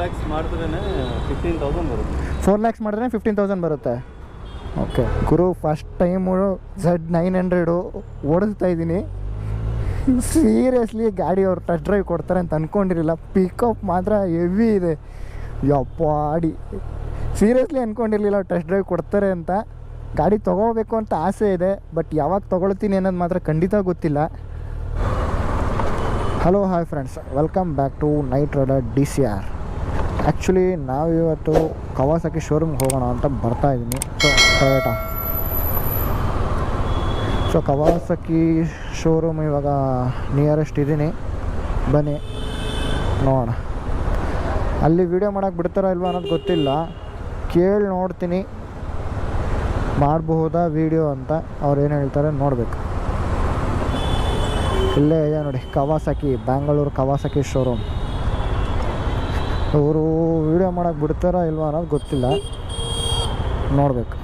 ಲ್ಯಾಕ್ಸ್ ಮಾಡಿದ್ರೇ fifteen thousand ಬರುತ್ತೆ. Four lakhs ಮಾಡಿದ್ರೆ ಫಿಫ್ಟೀನ್ ತೌಸಂಡ್ ಬರುತ್ತೆ. ಓಕೆ ಗುರು first time Z nine hundred ಓಡಿಸ್ತಾ ಇದ್ದೀನಿ. ಸೀರಿಯಸ್ಲಿ ಗಾಡಿ ಅವ್ರು ಟಚ್ ಡ್ರೈವ್ ಕೊಡ್ತಾರೆ ಅಂತ ಅಂದ್ಕೊಂಡಿರಲಿಲ್ಲ ಪಿಕಪ್ ಮಾತ್ರ ಹೆವಿ ಇದೆ. ಯಪ್ಪಾಡಿ ಸೀರಿಯಸ್ಲಿ ಅಂದ್ಕೊಂಡಿರಲಿಲ್ಲ ಟಚ್ ಡ್ರೈವ್ ಕೊಡ್ತಾರೆ ಅಂತ. ಗಾಡಿ ತೊಗೋಬೇಕು ಅಂತ ಆಸೆ ಇದೆ. ಬಟ್ ಯಾವಾಗ ತೊಗೊಳ್ತೀನಿ ಅನ್ನೋದು ಮಾತ್ರ ಖಂಡಿತ ಗೊತ್ತಿಲ್ಲ. Hello hi friends welcome back to night rider D C R actually ನಾವು ಇವತ್ತು ಕವಾಸಕಿ ಶೋರೂಮ್ಗೆ ಹೋಗೋಣ ಅಂತ ಬರ್ತಾ ಇದ್ದೀನಿ. So Toyota so Kawasaki showroom ಇವಾಗ ನಿಯರೆಸ್ಟ್ ಇದ್ದೀನಿ. ಬನ್ನಿ, ನೋಡೋಣ. ಅಲ್ಲಿ ವಿಡಿಯೋ ಮಾಡೋಕೆ ಬಿಡ್ತಾರೋ ಇಲ್ವಾ ಅನ್ನೋದು ಗೊತ್ತಿಲ್ಲ. ಕೇಳಿ ನೋಡ್ತೀನಿ. ಮಾಡಬಹುದಾ ವಿಡಿಯೋ ಅಂತ ಅವ್ರು ಏನು ಹೇಳ್ತಾರೆ ನೋಡಬೇಕು. ಇಲ್ಲೇ ಇದೆ ನೋಡಿ ಕವಾಸಕಿ ಬ್ಯಾಂಗಳೂರು ಕವಾಸಕಿ ಶೋರೂಮ್ ಅವರು ವಿಡಿಯೋ ಮಾಡೋಕ್ಕೆ ಬಿಡ್ತಾರಾ ಇಲ್ವಾ ಅನ್ನೋದು ಗೊತ್ತಿಲ್ಲ. ನೋಡಬೇಕು.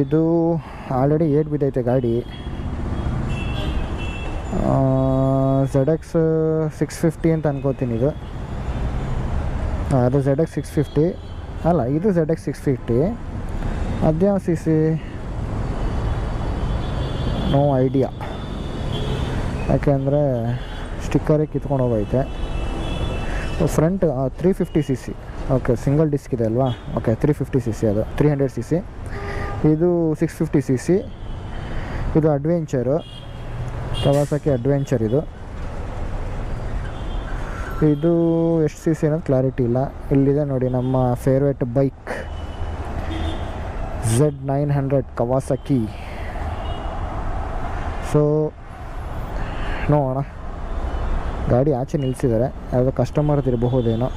ಇದು ಆಲ್ರೆಡಿ ಏಟ್ ಬಿದ್ದೈತೆ ಗಾಡಿ. ಝೆಡ್ ಎಕ್ಸ್ ಸಿಕ್ಸ್ ಫಿಫ್ಟಿ ಅಂತ ಅನ್ಕೋತೀನಿ ಇದು. ಅದು ಝೆಡ್ ಎಕ್ಸ್ ಸಿಕ್ಸ್ ಫಿಫ್ಟಿ ಅಲ್ಲ, ಇದು ಝಡ್ ಎಕ್ಸ್ ಸಿಕ್ಸ್ ಫಿಫ್ಟಿ ಅದ್ಯಾವ ಸಿ ಸಿ ನೋ ಐಡಿಯಾ ಯಾಕೆಂದರೆ ಸ್ಟಿಕ್ಕರೇ ಕಿತ್ಕೊಂಡು ಹೋಗೈತೆ. Front three fifty C C okay single disc ಇದೆ ಅಲ್ವಾ? Okay three fifty C C ಅದು. ತ್ರೀ ಹಂಡ್ರೆಡ್ ಸಿ ಸಿ ಇದು ಸಿಕ್ಸ್ ಫಿಫ್ಟಿ ಸಿ ಸಿ ಇದು ಅಡ್ವೆಂಚರು ಪ್ರವಾಸಕ್ಕೆ ಅಡ್ವೆಂಚರ್ ಇದು. ಇದು ಎಷ್ಟು ಸಿ ಸಿ ಅನ್ನೋದು ಕ್ಲಾರಿಟಿ ಇಲ್ಲ. ಇಲ್ಲಿದೆ ನೋಡಿ ನಮ್ಮ favourite bike Z nine hundred Kawasaki so ನೋಡೋಣ. ಗಾಡಿ ಆಚೆ ನಿಲ್ಲಿಸಿದ್ದಾರೆ ಯಾವುದೋ ಕಸ್ಟಮರ್ ಇರಬಹುದೇನೋ.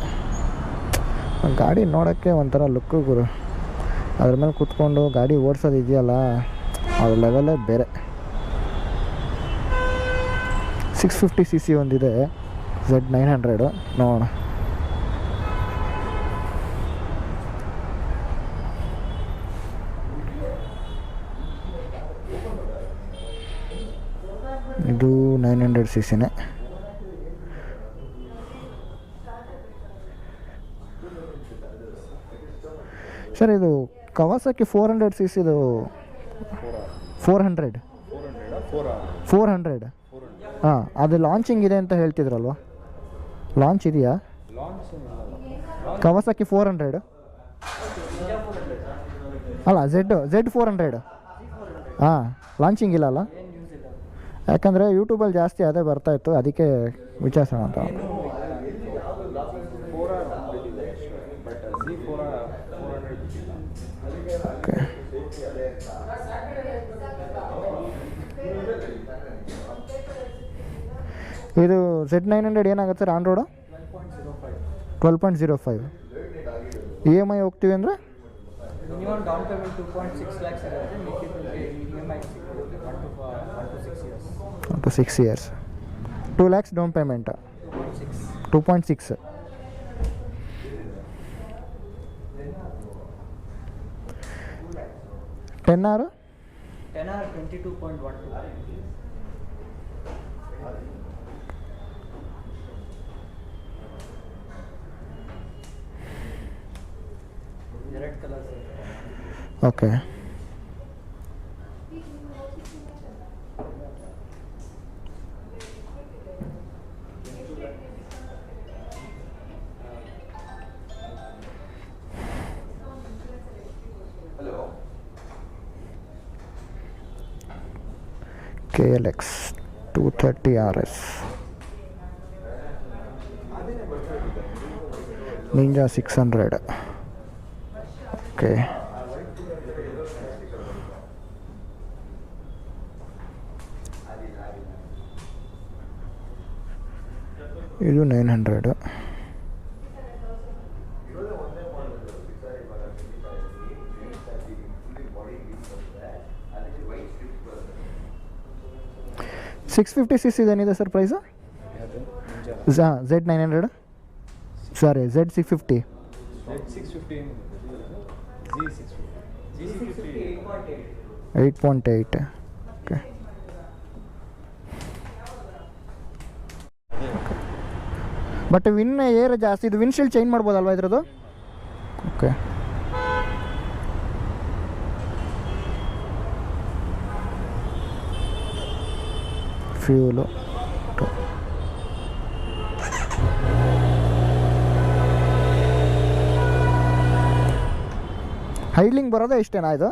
ಗಾಡಿ ನೋಡೋಕ್ಕೆ ಒಂಥರ ಲುಕ್ಕು ಗುರು. ಅದ್ರ ಮೇಲೆ ಕೂತ್ಕೊಂಡು ಗಾಡಿ ಓಡಿಸೋದು ಇದೆಯಲ್ಲ ಅದ್ರ ಲೆವೆಲೇ ಬೇರೆ. ಸಿಕ್ಸ್ ಫಿಫ್ಟಿ ಸಿ ಸಿ ಒಂದಿದೆ. ಝೆಡ್ ನೈನ್ ಹಂಡ್ರೆಡು ನೋಡೋಣ. ಇದು ನೈನ್ ಹಂಡ್ರೆಡ್ ಸಿ ಸಿನೇ ಸರ್ ಇದು ಕವಾಸಕ್ಕೆ ಫೋರ್ ಹಂಡ್ರೆಡ್ ಸಿ ಸಿದು ಫೋರ್ ಹಂಡ್ರೆಡ್ ಫೋರ್ ಹಂಡ್ರೆಡ್ ಹಾಂ ಅದು ಲಾಂಚಿಂಗ್ ಇದೆ ಅಂತ ಹೇಳ್ತಿದ್ರಲ್ವ? ಲಾಂಚ್ ಇದೆಯಾ ಕವಾಸಕಿ ಫೋರ್ ಹಂಡ್ರೆಡ್ ಅಲ್ಲ ಝೆಡ್ ಝೆಡ್ ಫೋರ್ ಹಂಡ್ರೆಡ್ ಹಾಂ ಲಾಂಚಿಂಗ್ ಇಲ್ಲ ಅಲ್ಲ ಯಾಕಂದರೆ ಯೂಟ್ಯೂಬಲ್ಲಿ ಜಾಸ್ತಿ ಅದೇ ಬರ್ತಾ ಇತ್ತು ಅದಕ್ಕೆ ವಿಚಾರಿಸೋಣ ಅಂತ. ಇದು ಝೆಡ್ ನೈನ್ ಹಂಡ್ರೆಡ್ ಏನಾಗುತ್ತೆ? Sir on road twelve point zero five E M I ಹೋಗ್ತೀವಿ ಅಂದರೆ? Minimum down payment two point six lakhs ಇರುತ್ತೆ. ಮಿಕ್ಕಿದ್ದು E M I ಸಿಕ್ಕಿರುತ್ತೆ one two one two six years two six years two lakhs down payment two point six two point six ten ಆರು ten ಆರ್ twenty two ಎರಡು colours okay KLX 230 RS Ninja 600 okay ಇದು nine hundred six fifty six ಇದೇನಿದೆ sir price ಹಾಂ Z nine hundred sorry Z six fifty eight point eight okay but wind air ಜಾಸ್ತಿ, ಇದು windshield change ಮಾಡ್ಬೋದಲ್ವಾ ಇದ್ರದ್ದು? Okay fuel ಹೈಡ್ಲಿಂಗ್ ಬರೋದೇ ಇಷ್ಟೇನಾ ಇದು?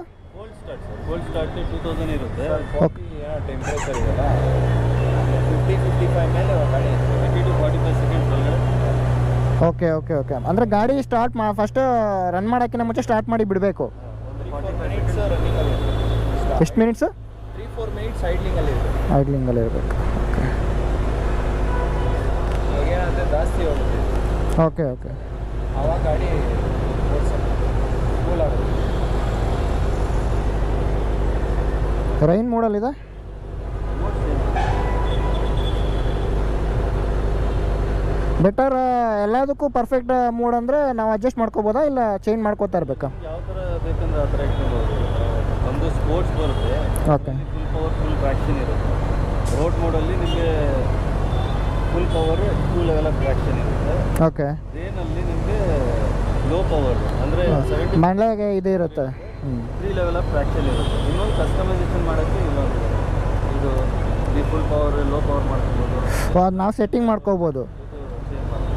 Start sir start two thousand ಇರುತ್ತೆ. Okay temperature ಇದೆಯಲ್ಲ? Fifty fifty five ಮೇಲೆ ಗಾಡಿ twenty to forty five seconds ಒಳಗಡೆ. ಓಕೆ ಓಕೆ ಓಕೆ ಅಂದರೆ ಗಾಡಿ ಸ್ಟಾರ್ಟ್ ಮಾ ಫಸ್ಟ್ ರನ್ ಮಾಡೋಕ್ಕಿಂತ ಮುಂಚೆ ಸ್ಟಾರ್ಟ್ ಮಾಡಿ ಬಿಡಬೇಕು. ಎಷ್ಟು ಮಿನಿಟ್ಸು ತ್ರೀ ಫೋರ್ ಮಿನಿಟ್ಸ್ ಐಡ್ಲಿಂಗಲ್ಲಿ ಇರುತ್ತೆ. ಐಡ್ಲಿಂಗಲ್ಲಿ ಇರಬೇಕು. ಜಾಸ್ತಿ ಹೋಗುತ್ತೆ. ಓಕೆ ಓಕೆ ಆವಾಗ ಗಾಡಿ ಕೂಲ್ ಆಗುತ್ತೆ. ರೈನ್ ಮೋಡಲ್ಲಿದೆ ಬೆಟರ್ ಎಲ್ಲದಕ್ಕೂ ಪರ್ಫೆಕ್ಟ್ ಮೂಡ್ ಅಂದರೆ ನಾವು ಅಡ್ಜಸ್ಟ್ ಮಾಡ್ಕೋಬೋದಾ ಇಲ್ಲ ಚೇಂಜ್ ಮಾಡ್ಕೋತಾ ಇರಬೇಕಾ? ಯಾವ ಥರ ಬೇಕಂದ್ರೆ ಆ ಥರ ಇಟ್ಕೊಬೋದು. ಒಂದು ಸ್ಪೋರ್ಟ್ಸ್ ಬರುತ್ತೆ. Okay full power full traction ಇರುತ್ತೆ. ರೋಡ್ ಮೋಡಲ್ಲಿ ನಿಮಗೆ full power two level of traction ಇರುತ್ತೆ. ಓಕೆ ಟ್ರೇನಲ್ಲಿ ನಿಮಗೆ ಲೋ ಪವರ್ ಅಂದರೆ ಮಂಡ್ಯಾಗೆ ಮಂಡ್ಲಾಗೆ ಇದು ಇರುತ್ತೆ. ತ್ರೀ ಲೆವೆಲ್ ಆಫ್ ಟ್ರಾಕ್ಷನ್ ಇರುತ್ತೆ ಇನ್ನೊಂದು ಕಸ್ಟಮೈಸೇಷನ್ ಮಾಡೋಕ್ಕೆ ಇನ್ನೊಂದು ಇದು ಈ ಫುಲ್ ಪವರ್ ಲೋ ಪವರ್ ಮಾಡ್ಕೋಬೋದು. ಅದು ನಾವು ಸೆಟ್ಟಿಂಗ್ ಮಾಡ್ಕೋಬೋದು. ಇದು change ಮಾಡ್ಬೋದು.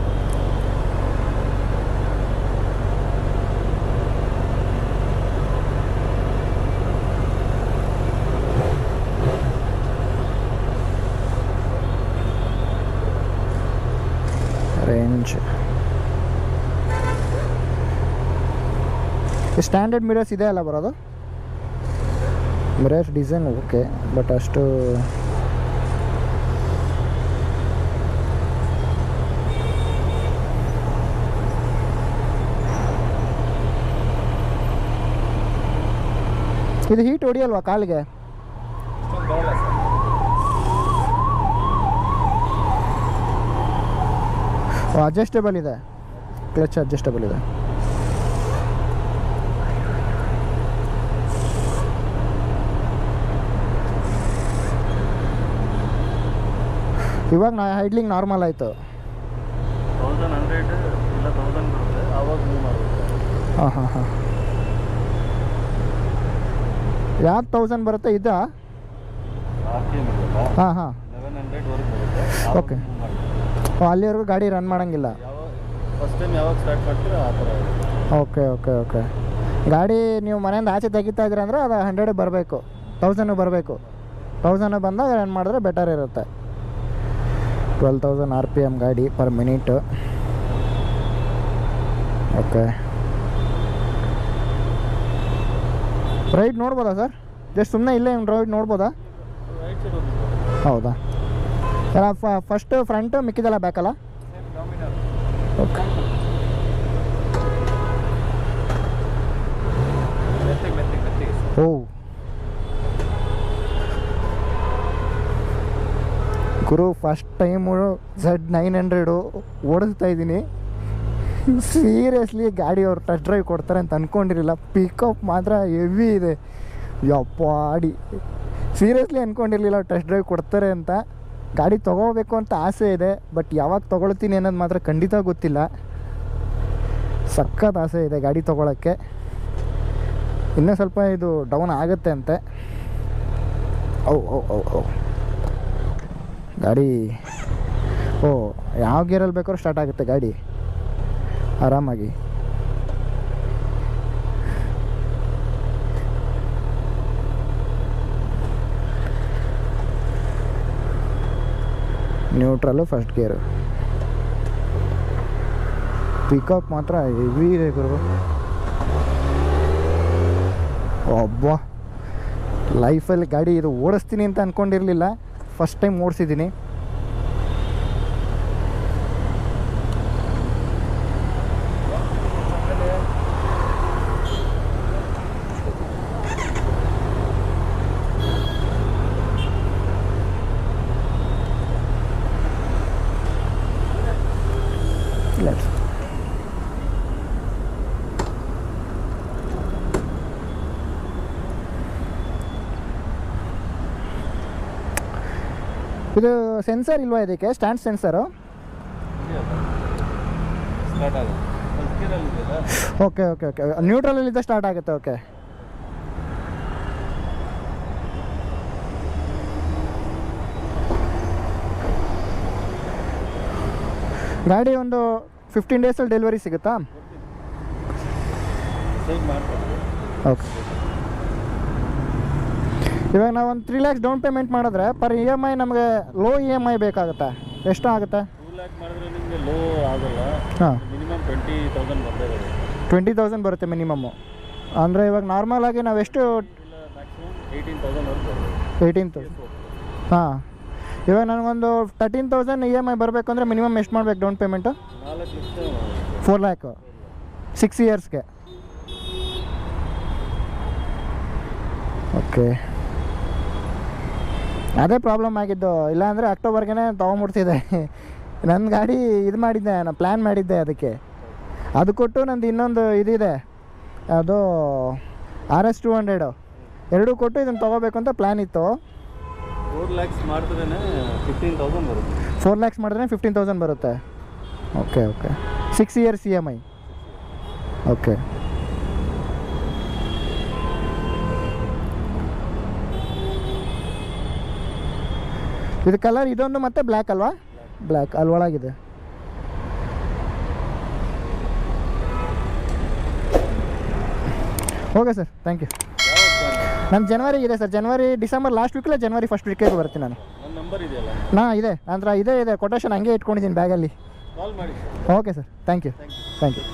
ರೇಂಜ್ ಸ್ಟ್ಯಾಂಡರ್ಡ್ ಮಿರರ್ಸ್ ಇದೆ ಅಲ್ಲ ಬರೋದು? ಮಿರರ್ಸ್ ಡಿಸೈನ್ ಓಕೆ ಬಟ್ ಅಷ್ಟು ಇದು ಹೀಟ್ ಹೊಡಿಯಲ್ವಾ ಕಾಲಿಗೆ? ಅಷ್ಟೊಂದು ಬರಲ್ಲ ಸರ್ ಅಡ್ಜಸ್ಟೇಬಲ್ ಇದೆ. ಕ್ಲಚ್ ಅಡ್ಜಸ್ಟೇಬಲ್ ಇದೆ. ಇವಾಗ ನಾ ಹೈಡ್ಲಿಂಗ್ ನಾರ್ಮಲ್ ಆಯಿತು. ತೌಸಂಡ್ ಹಂಡ್ರೆಡ್ ಇಲ್ಲ ತೌಸಂಡ್ ಬರುತ್ತೆ ಆವಾಗ ಮೂವ್ ಮಾಡಬೇಕು ಹಾಂ ಹಾಂ ಹಾಂ. ಯಾವ್ದು ತೌಸಂಡ್ ಬರುತ್ತೆ ಇದಾ? ಹಾಂ ಹಾಂ. ಮಾಡಬೇಕು ಅಲ್ಲಿವರೆಗೂ ಗಾಡಿ ರನ್ ಮಾಡೋಂಗಿಲ್ಲ? ಫಸ್ಟ್ ಟೈಮ್ ಯಾವಾಗ ಸ್ಟಾರ್ಟ್ ಮಾಡ್ತೀರೋ ಆ ಥರ ಓಕೆ ಓಕೆ ಓಕೆ ಗಾಡಿ ನೀವು ಮನೆಯಿಂದ ಆಚೆ ತೆಗಿತಾ ಇದ್ದೀರ ಅಂದರೆ ಅದು ಹಂಡ್ರೆಡ್ ಬರಬೇಕು. ತೌಸಂಡು ಬರಬೇಕು. ತೌಸಂಡ್ ಬಂದಾಗ ರನ್ ಮಾಡಿದ್ರೆ ಬೆಟರ್ ಇರುತ್ತೆ. Twelve thousand R P M ಗಾಡಿ ಪರ್ ಮಿನಿಟು ಓಕೆ ರೈಡ್ ನೋಡ್ಬೋದಾ ಸರ್ ಜಸ್ಟ್ ಸುಮ್ಮನೆ ಇಲ್ಲೇ ನೋಡ್ಬೋದಾ ರೈಟ್ ಹೋಗ್ಬೇಕು ಹೌದಾ? ಎಲ್ಲ ಫಸ್ಟ್ ಫ್ರಂಟ್ ಮಿಕ್ಕಿದೆಲ್ಲ ಬ್ಯಾಕಲ್ಲ ಓಕೆ ಮೆತ್ತಿಗೆ ಗುರು first time Z nine hundred ಓಡಿಸ್ತಾ ಇದ್ದೀನಿ. ಸೀರಿಯಸ್ಲಿ ಗಾಡಿ ಅವ್ರು ಟಚ್ ಡ್ರೈವ್ ಕೊಡ್ತಾರೆ ಅಂತ ಅಂದ್ಕೊಂಡಿರಲಿಲ್ಲ ಪಿಕಪ್ ಮಾತ್ರ ಹೆವಿ ಇದೆ. ಯಪ್ಪಾಡಿ ಸೀರಿಯಸ್ಲಿ ಅಂದ್ಕೊಂಡಿರಲಿಲ್ಲ ಟೆಸ್ಟ್ ಡ್ರೈವ್ ಕೊಡ್ತಾರೆ ಅಂತ. ಗಾಡಿ ತೊಗೋಬೇಕು ಅಂತ ಆಸೆ ಇದೆ ಬಟ್ ಯಾವಾಗ ತೊಗೊಳ್ತೀನಿ ಅನ್ನೋದು ಮಾತ್ರ ಖಂಡಿತ ಗೊತ್ತಿಲ್ಲ. ಸಖತ್ ಆಸೆ ಇದೆ ಗಾಡಿ ತೊಗೊಳಕ್ಕೆ. ಇನ್ನೂ ಸ್ವಲ್ಪ ಇದು ಡೌನ್ ಆಗುತ್ತೆ ಅಂತೆ. ಓ ಓ ಓ ಓ ಗಾಡಿ, ಓ, ಯಾವ ಗೇರಲ್ಲಿ ಬೇಕಾದ್ರೂ ಸ್ಟಾರ್ಟ್ ಆಗುತ್ತೆ ಗಾಡಿ. ಆರಾಮಾಗಿ. ನ್ಯೂಟ್ರಲ್ಲು ಫಸ್ಟ್ ಗೇರು ಪಿಕಪ್ ಮಾತ್ರ ಹೆವಿ ಇದೆ ಗುರು ಒಬ್ಬ ಲೈಫಲ್ಲಿ ಗಾಡಿ ಇದು ಓಡಿಸ್ತೀನಿ ಅಂತ ಅಂದ್ಕೊಂಡಿರಲಿಲ್ಲ ಫಸ್ಟ್ ಟೈಮ್ ಓಡಿಸಿದ್ದೀನಿ. ಇದು ಸೆನ್ಸರ್ ಇಲ್ವಾ ಇದಕ್ಕೆ? Stand sensor okay okay okay ನ್ಯೂಟ್ರಲಲ್ಲಿದ್ದ start ಆಗುತ್ತೆ ಓಕೆ ಗಾಡಿ ಒಂದು ಫಿಫ್ಟೀನ್ ಡೇಸಲ್ಲಿ ಡೆಲಿವರಿ ಸಿಗುತ್ತಾ? ಓಕೆ ಇವಾಗ ನಾವು ಒಂದು ತ್ರೀ ಲ್ಯಾಕ್ಸ್ ಡೌನ್ ಪೇಮೆಂಟ್ ಮಾಡಿದ್ರೆ ಪರ್ ಇ ಎಂ ಐ ನಮಗೆ ಲೋ ಇ ಎಂ ಐ ಬೇಕಾಗುತ್ತೆ. ಎಷ್ಟು ಆಗುತ್ತೆ? ಹಾಂ. ಟ್ವೆಂಟಿ ತೌಸಂಡ್ ಬರುತ್ತೆ ಮಿನಿಮಮ್ಮು ಅಂದರೆ ಇವಾಗ ನಾರ್ಮಲ್ ಆಗಿ ನಾವು ಎಷ್ಟು ಏಯ್ಟೀನ್ ತೌಸಂಡ್ ಹಾಂ. ಇವಾಗ ನನಗೊಂದು thirteen thousand E M I ಬರಬೇಕು ಅಂದರೆ ಮಿನಿಮಮ್ ಎಷ್ಟು ಮಾಡ್ಬೇಕು down payment four lakh six ಇಯರ್ಸ್ಗೆ okay ಅದೇ ಪ್ರಾಬ್ಲಮ್ ಆಗಿದ್ದು. ಇಲ್ಲಾಂದರೆ ಅಕ್ಟೋಬರ್ಗೆ ತೊಗೊಂಬಿಡ್ತಿದ್ದೆ. ನನ್ನ ಗಾಡಿ ಇದು ಮಾಡಿದ್ದೆ ನಾನು ಪ್ಲ್ಯಾನ್ ಮಾಡಿದ್ದೆ ಅದಕ್ಕೆ. ಅದು ಕೊಟ್ಟು ನಂದು ಇನ್ನೊಂದು ಇದಿದೆ. ಅದು ಆರ್ ಎಸ್ ಟು ಹಂಡ್ರೆಡು ಎರಡೂ ಕೊಟ್ಟು ಇದನ್ನು ತೊಗೋಬೇಕು ಅಂತ ಪ್ಲ್ಯಾನ್ ಇತ್ತು. ಫೋರ್ ಲ್ಯಾಕ್ಸ್ ಮಾಡಿದ್ರೆ ಫಿಫ್ಟೀನ್ ತೌಸಂಡ್ ಬರುತ್ತೆ. ಫೋರ್ ಲ್ಯಾಕ್ಸ್ ಮಾಡಿದ್ರೆ ಫಿಫ್ಟೀನ್ ತೌಸಂಡ್ ಬರುತ್ತೆ. Okay okay six years E M I okay ಇದು ಕಲರ್ ಇದೊಂದು ಮತ್ತೆ ಬ್ಲ್ಯಾಕ್ ಅಲ್ವಾ? ಬ್ಲ್ಯಾಕ್ ಅಲ್ಲಿ ಒಳಗಿದೆ. ಓಕೆ ಸರ್ ಥ್ಯಾಂಕ್ ಯು ನಮ್ಮ? ಜನವರಿ ಇದೆ ಸರ್ ಜನವರಿ ಡಿಸೆಂಬರ್ ಲಾಸ್ಟ್ ವೀಕಲ್ಲ ಜನವರಿ ಫಸ್ಟ್ ವೀಕಿಗೆ ಬರ್ತೀನಿ ನಾನು. ನಾ ಇದೆ ನಂತರ ಇದೇ ಇದೆ ಕೊಟೇಶನ್ ಹಂಗೆ ಇಟ್ಕೊಂಡಿದ್ದೀನಿ ಬ್ಯಾಗಲ್ಲಿ ಕಾಲ್ ಮಾಡಿ. Okay sir thank you thank you